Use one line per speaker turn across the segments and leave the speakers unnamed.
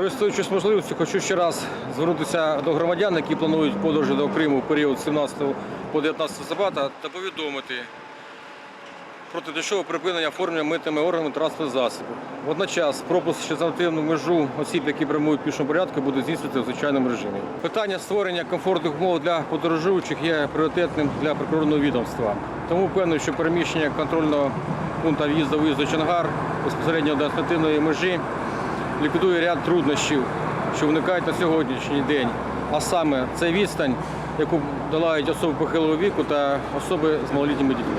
Користуючись можливістю, хочу ще раз звернутися до громадян, які планують подорожі до Криму в період 17 по 19 листопада та повідомити про тимчасове припинення оформлення митними органами транспортних засобів. Водночас пропуск через нормативну межу осіб, які прямують в пішому порядку, буде здійснювати в звичайному режимі. Питання створення комфортних умов для подорожуючих є пріоритетним для прикордонного відомства. Тому впевнений, що переміщення контрольного пункту в'їзду-виїзду Чонгар безпосередньо до адміністративної межі ліквідує ряд труднощів, що виникають на сьогоднішній день. А саме це відстань, яку долають особи похилого віку та особи з малолітніми дітьми.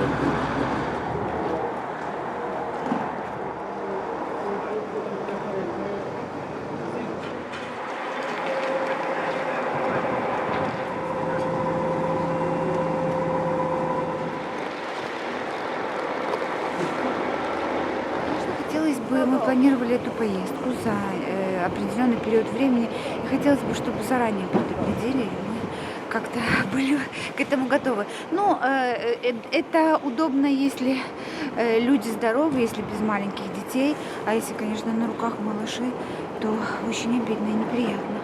Хотелось бы, мы планировали эту поездку за э, определенный период времени. И хотелось бы, чтобы заранее предупредили, и мы как-то были к этому готовы. Ну, э, э, это удобно, если э, люди здоровы, если без маленьких детей. А если, конечно, на руках малыши, то очень обидно и неприятно.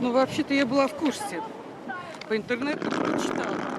Ну, вообще-то я была в курсе. По интернету прочитала.